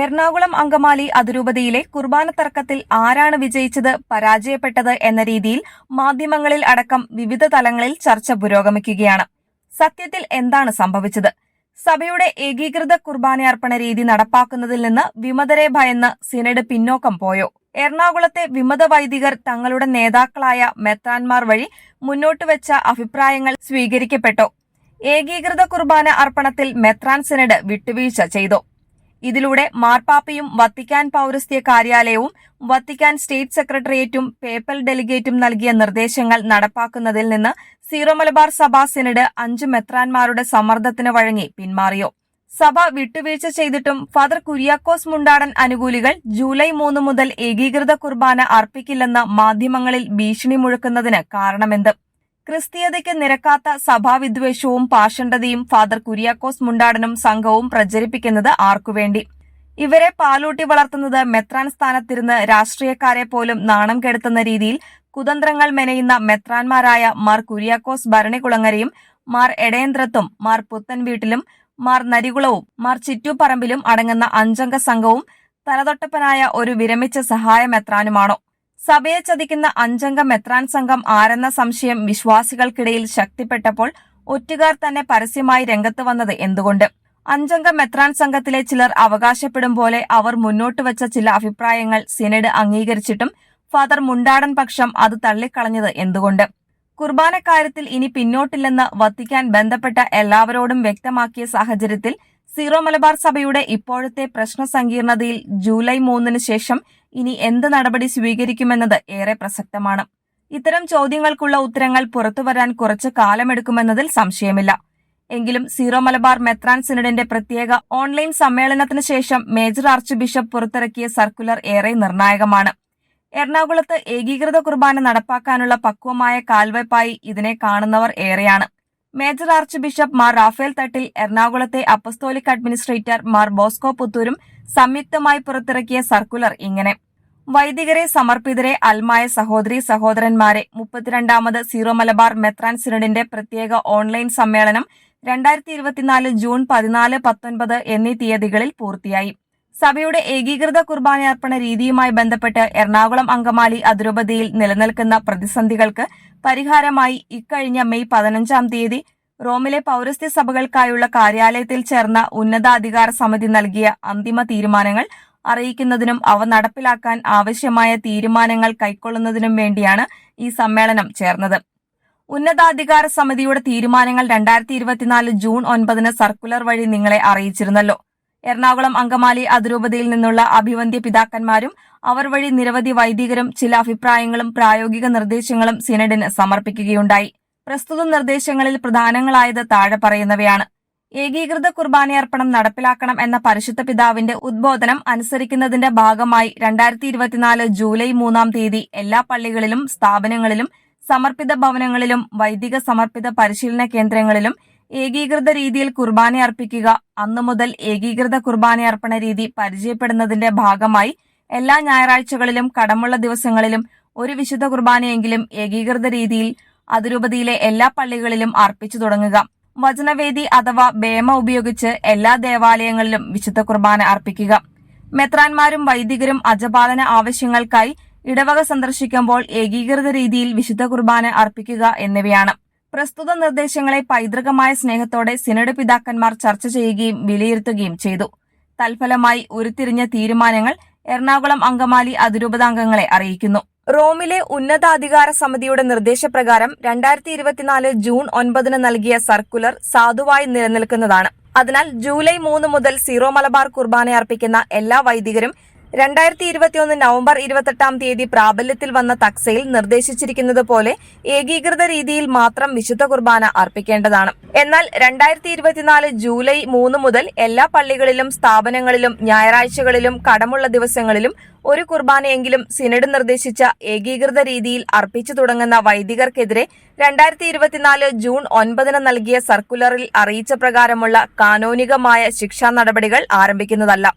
എറണാകുളം അങ്കമാലി അതിരൂപതയിലെ കുർബാന തർക്കത്തിൽ ആരാണ് വിജയിച്ചത് പരാജയപ്പെട്ടത് എന്ന രീതിയിൽ മാധ്യമങ്ങളിൽ അടക്കം വിവിധ തലങ്ങളിൽ ചർച്ച പുരോഗമിക്കുകയാണ്. സത്യത്തിൽ എന്താണ് സംഭവിച്ചത്? സഭയുടെ ഏകീകൃത കുർബാനയർപ്പണ രീതി നടപ്പാക്കുന്നതിൽ നിന്ന് വിമതരെ ഭയന്ന് സിനഡ് പിന്നോക്കം പോയോ? എറണാകുളത്തെ വിമത വൈദികർ തങ്ങളുടെ നേതാക്കളായ മെത്രാൻമാർ വഴി മുന്നോട്ട് വെച്ച അഭിപ്രായങ്ങൾ സ്വീകരിക്കപ്പെട്ടോ? ഏകീകൃത കുർബാന അർപ്പണത്തിൽ മെത്രാൻ സിനഡ് വിട്ടുവീഴ്ച ചെയ്തു? ഇതിലൂടെ മാർപ്പാപ്പയും വത്തിക്കാൻ പൌരസ്ത്യ കാര്യാലയവും വത്തിക്കാൻ സ്റ്റേറ്റ് സെക്രട്ടേറിയറ്റും പേപ്പൽ ഡെലിഗേറ്റും നൽകിയ നിർദ്ദേശങ്ങൾ നടപ്പാക്കുന്നതിൽ നിന്ന് സീറോ മലബാർ സഭാ സിനഡ് അഞ്ച് മെത്രാൻമാരുടെ സമ്മർദ്ദത്തിന് വഴങ്ങി പിന്മാറിയോ? സഭ വിട്ടുവീഴ്ച ചെയ്തിട്ടും ഫാദർ കുര്യാക്കോസ് മുണ്ടാടൻ അനുകൂലികൾ ജൂലൈ മൂന്ന് മുതൽ ഏകീകൃത കുർബാന അർപ്പിക്കില്ലെന്ന് മാധ്യമങ്ങളിൽ ഭീഷണി മുഴക്കുന്നതിന് കാരണമെന്ത്? ക്രിസ്തീയതയ്ക്ക് നിരക്കാത്ത സഭാവിദ്വേഷവും പാഷണ്ഡതയും ഫാദർ കുര്യാക്കോസ് മുണ്ടാടനും സംഘവും പ്രചരിപ്പിക്കുന്നത് ആർക്കുവേണ്ടി ഇവരെ പാലൂട്ടി വളർത്തുന്നത് മെത്രാൻ സ്ഥാനത്തിരുന്ന് രാഷ്ട്രീയക്കാരെ പോലും നാണം കെടുത്തുന്ന രീതിയിൽ കുതന്ത്രങ്ങൾ മെനയുന്ന മെത്രാൻമാരായ മാർ കുര്യാക്കോസ് ഭരണികുളങ്ങരയും മാർ എടയന്ത്രത്തും മാർ പുത്തൻ വീട്ടിലും മാർ നരികുളവും മാർ ചിറ്റുപറമ്പിലും അടങ്ങുന്ന അഞ്ചംഗ സംഘവും തലതൊട്ടപ്പനായ ഒരു വിരമിച്ച സഹായ മെത്രാനുമാണോ? സഭയെ ചതിക്കുന്ന അഞ്ചംഗ മെത്രാൻ സംഘം ആരെന്ന സംശയം വിശ്വാസികൾക്കിടയിൽ ശക്തിപ്പെട്ടപ്പോൾ ഒറ്റുകാർ തന്നെ പരസ്യമായി രംഗത്ത് വന്നത് എന്തുകൊണ്ട്? അഞ്ചംഗ മെത്രാൻ സംഘത്തിലെ ചിലർ അവകാശപ്പെടും പോലെ അവർ മുന്നോട്ട് വച്ച ചില അഭിപ്രായങ്ങൾ സിനഡ് അംഗീകരിച്ചിട്ടും ഫാദർ മുണ്ടാടൻ പക്ഷം അത് തള്ളിക്കളഞ്ഞത് എന്തുകൊണ്ട്? കുർബാനക്കാര്യത്തിൽ ഇനി പിന്നോട്ടില്ലെന്ന് വത്തിക്കാൻ ബന്ധപ്പെട്ട എല്ലാവരോടും വ്യക്തമാക്കിയ സാഹചര്യത്തിൽ സീറോ മലബാർ സഭയുടെ ഇപ്പോഴത്തെ പ്രശ്ന സങ്കീർണതയിൽ ജൂലൈ മൂന്നിന് ശേഷം ഇനി എന്ത് നടപടി സ്വീകരിക്കുമെന്നത് ഏറെ പ്രസക്തമാണ്. ഇത്തരം ചോദ്യങ്ങൾക്കുള്ള ഉത്തരങ്ങൾ പുറത്തുവരാൻ കുറച്ച് കാലമെടുക്കുമെന്നതിൽ സംശയമില്ല. എങ്കിലും സീറോ മലബാർ മെത്രാൻ സിനഡിന്റെ പ്രത്യേക ഓൺലൈൻ സമ്മേളനത്തിന് ശേഷം മേജർ ആർച്ച് ബിഷപ്പ് പുറത്തിറക്കിയ സർക്കുലർ ഏറെ നിർണായകമാണ്. എറണാകുളത്ത് ഏകീകൃത കുർബാന നടപ്പാക്കാനുള്ള പക്വമായ കാൽവയ്പായി ഇതിനെ കാണുന്നവർ ഏറെയാണ്. Major archbishop Mar Raphael Thattil എറണാകുളത്തെ അപ്പസ്തോലിക് അഡ്മിനിസ്ട്രേറ്റർ മാർ ബോസ്കോ പുത്തൂരും സംയുക്തമായി പുറത്തിറക്കിയ സർക്കുലർ ഇങ്ങനെ. വൈദികരെ സമർപ്പിതരെ അൽമായ സഹോദരി സഹോദരന്മാരെ. മുപ്പത്തിരണ്ടാമത് സീറോ മലബാർ മെത്രാൻ സിനഡിന്റെ പ്രത്യേക ഓൺലൈൻ സമ്മേളനം രണ്ടായിരത്തി ഇരുപത്തിനാല് ജൂൺ പതിനാല് പത്തൊൻപത് എന്നീ തീയതികളിൽ പൂർത്തിയായി. സഭയുടെ ഏകീകൃത കുർബാനയർപ്പണ രീതിയുമായി ബന്ധപ്പെട്ട് എറണാകുളം അങ്കമാലി അതിരൂപതയിൽ നിലനിൽക്കുന്ന പ്രതിസന്ധികൾക്ക് പരിഹാരമായി ഇക്കഴിഞ്ഞ മെയ് പതിനഞ്ചാം തീയതി റോമിലെ പൌരസ്ത്യ സഭകൾക്കായുള്ള കാര്യാലയത്തിൽ ചേർന്ന ഉന്നതാധികാര സമിതി നൽകിയ അന്തിമ തീരുമാനങ്ങൾ അറിയിക്കുന്നതിനും അവ നടപ്പിലാക്കാൻ ആവശ്യമായ തീരുമാനങ്ങൾ കൈക്കൊള്ളുന്നതിനും വേണ്ടിയാണ് ഈ സമ്മേളനം ചേർന്നത്. ഉന്നതാധികാര സമിതിയുടെ തീരുമാനങ്ങൾ രണ്ടായിരത്തി ഇരുപത്തിനാല് ജൂൺ ഒൻപതിന് സർക്കുലർ വഴി നിങ്ങളെ അറിയിച്ചിരുന്നല്ലോ. എറണാകുളം അങ്കമാലി അതിരൂപതയിൽ നിന്നുള്ള അഭിവന്ധ്യ പിതാക്കന്മാരും അവർ വഴി നിരവധി വൈദികരും ചില അഭിപ്രായങ്ങളും പ്രായോഗിക നിർദ്ദേശങ്ങളും സിനഡിന് സമർപ്പിക്കുകയുണ്ടായി. പ്രസ്തുത നിർദ്ദേശങ്ങളിൽ പ്രധാനങ്ങളായത് താഴെ പറയുന്നവയാണ്. ഏകീകൃത കുർബാനയർപ്പണം നടപ്പിലാക്കണം എന്ന പരിശുദ്ധ പിതാവിന്റെ ഉദ്ബോധനം അനുസരിക്കുന്നതിന്റെ ഭാഗമായി രണ്ടായിരത്തി ഇരുപത്തിനാല് ജൂലൈ മൂന്നാം തീയതി എല്ലാ പള്ളികളിലും സ്ഥാപനങ്ങളിലും സമർപ്പിത ഭവനങ്ങളിലും വൈദിക സമർപ്പിത പരിശീലന കേന്ദ്രങ്ങളിലും ഏകീകൃത രീതിയിൽ കുർബാന അർപ്പിക്കുക അന്നു മുതൽ ഏകീകൃത കുർബാനയർപ്പണ രീതി പരിചയപ്പെടുന്നതിന്റെ ഭാഗമായി എല്ലാ ഞായറാഴ്ചകളിലും കടമുള്ള ദിവസങ്ങളിലും ഒരു വിശുദ്ധ കുർബാനയെങ്കിലും ഏകീകൃത രീതിയിൽ അതിരൂപതയിലെ എല്ലാ പള്ളികളിലും അർപ്പിച്ചു തുടങ്ങുക. വചനവേദി അഥവാ ബേമ ഉപയോഗിച്ച് എല്ലാ ദേവാലയങ്ങളിലും വിശുദ്ധ കുർബാന അർപ്പിക്കുക. മെത്രാന്മാരും വൈദികരും അജപാലന ആവശ്യങ്ങൾക്കായി ഇടവക സന്ദർശിക്കുമ്പോൾ ഏകീകൃത രീതിയിൽ വിശുദ്ധ കുർബാന അർപ്പിക്കുക എന്നിവയാണ്. പ്രസ്തുത നിർദ്ദേശങ്ങളെ പൈതൃകമായ സ്നേഹത്തോടെ സിനഡ് പിതാക്കന്മാർ ചർച്ച ചെയ്യുകയും വിലയിരുത്തുകയും ചെയ്തു. തൽഫലമായി ഉരുത്തിരിഞ്ഞ തീരുമാനങ്ങൾ എറണാകുളം അങ്കമാലി അതിരൂപതാംഗങ്ങളെ അറിയിക്കുന്നു. റോമിലെ ഉന്നതാധികാര സമിതിയുടെ നിർദ്ദേശപ്രകാരം രണ്ടായിരത്തി ഇരുപത്തിനാല് ജൂൺ ഒൻപതിന് നൽകിയ സർക്കുലർ സാധുവായി നിലനിൽക്കുന്നതാണ്. അതിനാൽ ജൂലൈ മൂന്ന് മുതൽ സീറോ മലബാർ കുർബാന അർപ്പിക്കുന്ന എല്ലാ വൈദികരും രണ്ടായിരത്തി ഇരുപത്തിയൊന്ന് നവംബർ ഇരുപത്തെട്ടാം തീയതി പ്രാബല്യത്തിൽ വന്ന തക്സയിൽ നിർദ്ദേശിച്ചിരിക്കുന്നത് പോലെ ഏകീകൃത രീതിയിൽ മാത്രം വിശുദ്ധ കുർബാന അർപ്പിക്കേണ്ടതാണ്. എന്നാൽ രണ്ടായിരത്തി ഇരുപത്തിനാല് ജൂലൈ മൂന്ന് മുതൽ എല്ലാ പള്ളികളിലും സ്ഥാപനങ്ങളിലും ഞായറാഴ്ചകളിലും കടമുള്ള ദിവസങ്ങളിലും ഒരു കുർബാനയെങ്കിലും സിനഡ് നിർദ്ദേശിച്ച ഏകീകൃത രീതിയിൽ അർപ്പിച്ചു തുടങ്ങുന്ന വൈദികർക്കെതിരെ രണ്ടായിരത്തി ഇരുപത്തിനാല് ജൂൺ ഒൻപതിന് നൽകിയ സർക്കുലറിൽ അറിയിച്ച പ്രകാരമുള്ള കാനോനികമായ ശിക്ഷാ നടപടികൾ ആരംഭിക്കുന്നതല്ല.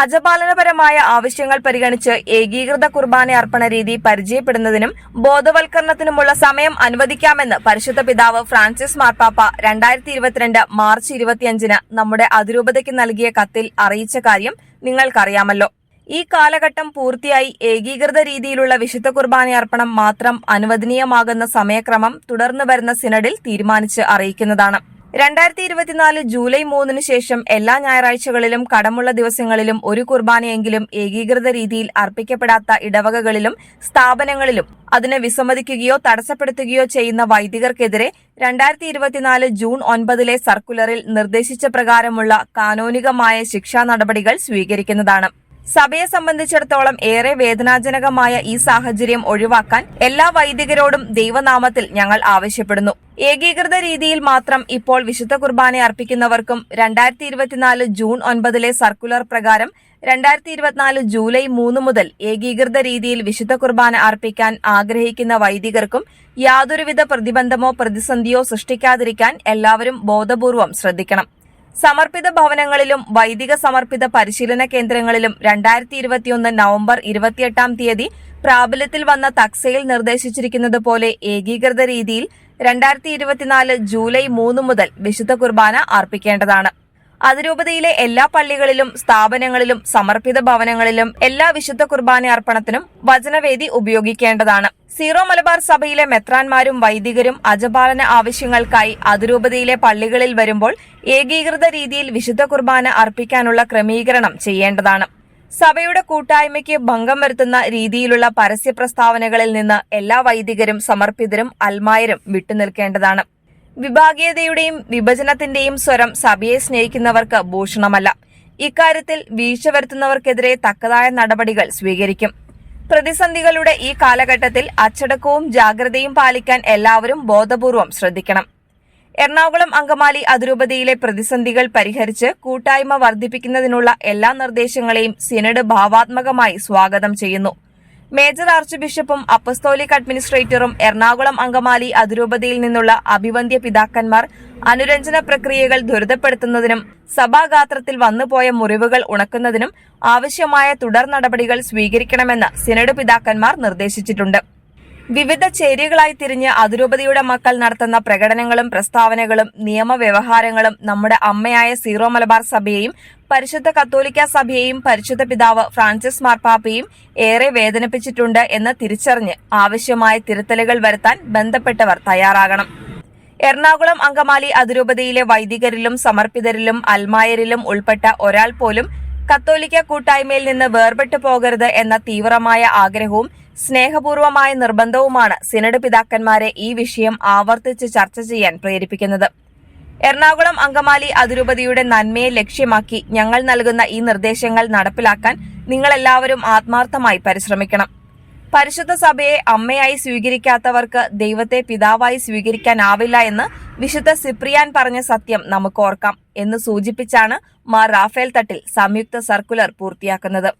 അജപാലനപരമായ ആവശ്യങ്ങൾ പരിഗണിച്ച് ഏകീകൃത കുർബാന അർപ്പണ രീതി പരിചയപ്പെടുന്നതിനും ബോധവൽക്കരണത്തിനുമുള്ള സമയം അനുവദിക്കാമെന്ന് പരിശുദ്ധ പിതാവ് ഫ്രാൻസിസ് മാർപ്പാപ്പ രണ്ടായിരത്തി ഇരുപത്തിരണ്ട് മാർച്ച് ഇരുപത്തിയഞ്ചിന് നമ്മുടെ അതിരൂപതയ്ക്ക് നൽകിയ കത്തിൽ അറിയിച്ച കാര്യം നിങ്ങൾക്കറിയാമല്ലോ. ഈ കാലഘട്ടം പൂർത്തിയായി ഏകീകൃത രീതിയിലുള്ള വിശുദ്ധ കുർബാന അർപ്പണം മാത്രം അനുവദനീയമാകുന്ന സമയക്രമം തുടർന്നു വരുന്ന സിനഡിൽ തീരുമാനിച്ച് അറിയിക്കുന്നതാണ്. രണ്ടായിരത്തി ഇരുപത്തിനാല് ജൂലൈ മൂന്നിന് ശേഷം എല്ലാ ഞായറാഴ്ചകളിലും കടമുള്ള ദിവസങ്ങളിലും ഒരു കുർബാനയെങ്കിലും ഏകീകൃത രീതിയിൽ അർപ്പിക്കപ്പെടാത്ത ഇടവകകളിലും സ്ഥാപനങ്ങളിലും അതിനെ വിസമ്മതിക്കുകയോ തടസ്സപ്പെടുത്തുകയോ ചെയ്യുന്ന വൈദികർക്കെതിരെ രണ്ടായിരത്തി ഇരുപത്തിനാല് ജൂൺ ഒൻപതിലെ സർക്കുലറിൽ നിർദ്ദേശിച്ച പ്രകാരമുള്ള കാനോനികമായ ശിക്ഷാ നടപടികൾ സ്വീകരിക്കുന്നതാണ്. സഭയെ സംബന്ധിച്ചിടത്തോളം ഏറെ വേദനാജനകമായ ഈ സാഹചര്യം ഒഴിവാക്കാൻ എല്ലാ വൈദികരോടും ദൈവനാമത്തിൽ ഞങ്ങൾ ആവശ്യപ്പെടുന്നു. ഏകീകൃത രീതിയിൽ മാത്രം ഇപ്പോൾ വിശുദ്ധ കുർബാന അർപ്പിക്കുന്നവർക്കും രണ്ടായിരത്തി ഇരുപത്തിനാല് ജൂൺ ഒൻപതിലെ സർക്കുലർ പ്രകാരം രണ്ടായിരത്തി ഇരുപത്തിനാല് ജൂലൈ മൂന്ന് മുതൽ ഏകീകൃത രീതിയിൽ വിശുദ്ധ കുർബാന അർപ്പിക്കാൻ ആഗ്രഹിക്കുന്ന വൈദികർക്കും യാതൊരുവിധ പ്രതിബന്ധമോ പ്രതിസന്ധിയോ സൃഷ്ടിക്കാതിരിക്കാൻ എല്ലാവരും ബോധപൂർവം ശ്രദ്ധിക്കണം. സമർപ്പിത ഭവനങ്ങളിലും വൈദിക സമർപ്പിത പരിശീലന കേന്ദ്രങ്ങളിലും രണ്ടായിരത്തി ഇരുപത്തിയൊന്ന് നവംബർ ഇരുപത്തിയെട്ടാം തീയതി പ്രാബല്യത്തിൽ വന്ന തക്സയിൽ നിർദ്ദേശിച്ചിരിക്കുന്നത് പോലെ ഏകീകൃത രീതിയിൽ രണ്ടായിരത്തി ഇരുപത്തിനാല് ജൂലൈ മൂന്ന് മുതൽ വിശുദ്ധ കുർബാന അർപ്പിക്കേണ്ടതാണ്. അതിരൂപതയിലെ എല്ലാ പള്ളികളിലും സ്ഥാപനങ്ങളിലും സമർപ്പിത ഭവനങ്ങളിലും എല്ലാ വിശുദ്ധ കുർബാന അർപ്പണത്തിനും വചനവേദി ഉപയോഗിക്കേണ്ടതാണ്. സീറോ മലബാർ സഭയിലെ മെത്രാന്മാരും വൈദികരും അജപാലന ആവശ്യങ്ങൾക്കായി അതിരൂപതയിലെ പള്ളികളിൽ വരുമ്പോൾ ഏകീകൃത രീതിയിൽ വിശുദ്ധ കുർബാന അർപ്പിക്കാനുള്ള ക്രമീകരണം ചെയ്യേണ്ടതാണ്. സഭയുടെ കൂട്ടായ്മയ്ക്ക് ഭംഗം വരുത്തുന്ന രീതിയിലുള്ള പരസ്യ പ്രസ്താവനകളിൽ നിന്ന് എല്ലാ വൈദികരും സമർപ്പിതരും അൽമായരും വിട്ടുനിൽക്കേണ്ടതാണ്. വിഭാഗീയതയുടെയും വിഭജനത്തിന്റെയും സ്വരം സഭയെ സ്നേഹിക്കുന്നവർക്ക് ഭൂഷണമല്ല. ഇക്കാര്യത്തിൽ വീഴ്ച വരുത്തുന്നവർക്കെതിരെ തക്കതായ നടപടികൾ സ്വീകരിക്കും. പ്രതിസന്ധികളുടെ ഈ കാലഘട്ടത്തിൽ അച്ചടക്കവും ജാഗ്രതയും പാലിക്കാൻ എല്ലാവരും ബോധപൂർവം ശ്രദ്ധിക്കണം. എറണാകുളം അങ്കമാലി അതിരൂപതയിലെ പ്രതിസന്ധികൾ പരിഹരിച്ച് കൂട്ടായ്മ വർദ്ധിപ്പിക്കുന്നതിനുള്ള എല്ലാ നിർദ്ദേശങ്ങളെയും സിനഡ് ഭാവാത്മകമായി സ്വാഗതം ചെയ്യുന്നു. മേജർ ആർച്ച് ബിഷപ്പും അപ്പസ്തോലിക് അഡ്മിനിസ്ട്രേറ്ററും എറണാകുളം അങ്കമാലി അതിരൂപതയിൽ നിന്നുള്ള അഭിവന്ധ്യ പിതാക്കന്മാർ അനുരഞ്ജന പ്രക്രിയകൾ ദുരിതപ്പെടുത്തുന്നതിനും സഭാഗാത്രത്തിൽ വന്നുപോയ മുറിവുകൾ ഉണക്കുന്നതിനും ആവശ്യമായ തുടർ നടപടികൾ സ്വീകരിക്കണമെന്ന് സിനഡ് പിതാക്കന്മാർ നിർദ്ദേശിച്ചിട്ടുണ്ട്. വിവിധ ചേരികളായി തിരിഞ്ഞ് അതിരൂപതയുടെ മക്കൾ നടത്തുന്ന പ്രകടനങ്ങളും പ്രസ്താവനകളും നിയമവ്യവഹാരങ്ങളും നമ്മുടെ അമ്മയായ സീറോ മലബാർ സഭയെയും പരിശുദ്ധ കത്തോലിക്ക സഭയെയും പരിശുദ്ധ പിതാവ് ഫ്രാൻസിസ് മാർപ്പാപ്പയും ഏറെ വേദനിപ്പിച്ചിട്ടുണ്ട് എന്ന് തിരിച്ചറിഞ്ഞ് ആവശ്യമായ തിരുത്തലുകൾ വരുത്താൻ ബന്ധപ്പെട്ടവർ തയ്യാറാകണം. എറണാകുളം അങ്കമാലി അതിരൂപതയിലെ വൈദികരിലും സമർപ്പിതരിലും അൽമായരിലും ഉൾപ്പെട്ട ഒരാൾ പോലും കത്തോലിക്ക കൂട്ടായ്മയിൽ നിന്ന് വേർപെട്ടു പോകരുത് എന്ന തീവ്രമായ ആഗ്രഹവും സ്നേഹപൂർവമായ നിർബന്ധവുമാണ് സിനഡ് പിതാക്കന്മാരെ ഈ വിഷയം ആവർത്തിച്ച് ചർച്ച ചെയ്യാൻ പ്രേരിപ്പിക്കുന്നത്. എറണാകുളം അങ്കമാലി അതിരൂപതയുടെ നന്മയെ ലക്ഷ്യമാക്കി ഞങ്ങൾ നൽകുന്ന ഈ നിർദ്ദേശങ്ങൾ നടപ്പിലാക്കാൻ നിങ്ങളെല്ലാവരും ആത്മാർത്ഥമായി പരിശ്രമിക്കണം. പരിശുദ്ധ സഭയെ അമ്മയായി സ്വീകരിക്കാത്തവർക്ക് ദൈവത്തെ പിതാവായി സ്വീകരിക്കാനാവില്ല എന്ന് വിശുദ്ധ സിപ്രിയാൻ പറഞ്ഞ സത്യം നമുക്ക് ഓർക്കാം എന്ന് സൂചിപ്പിച്ചാണ് മാർ റാഫേൽ തട്ടിൽ സംയുക്ത സർക്കുലർ പൂർത്തിയാക്കുന്നത്.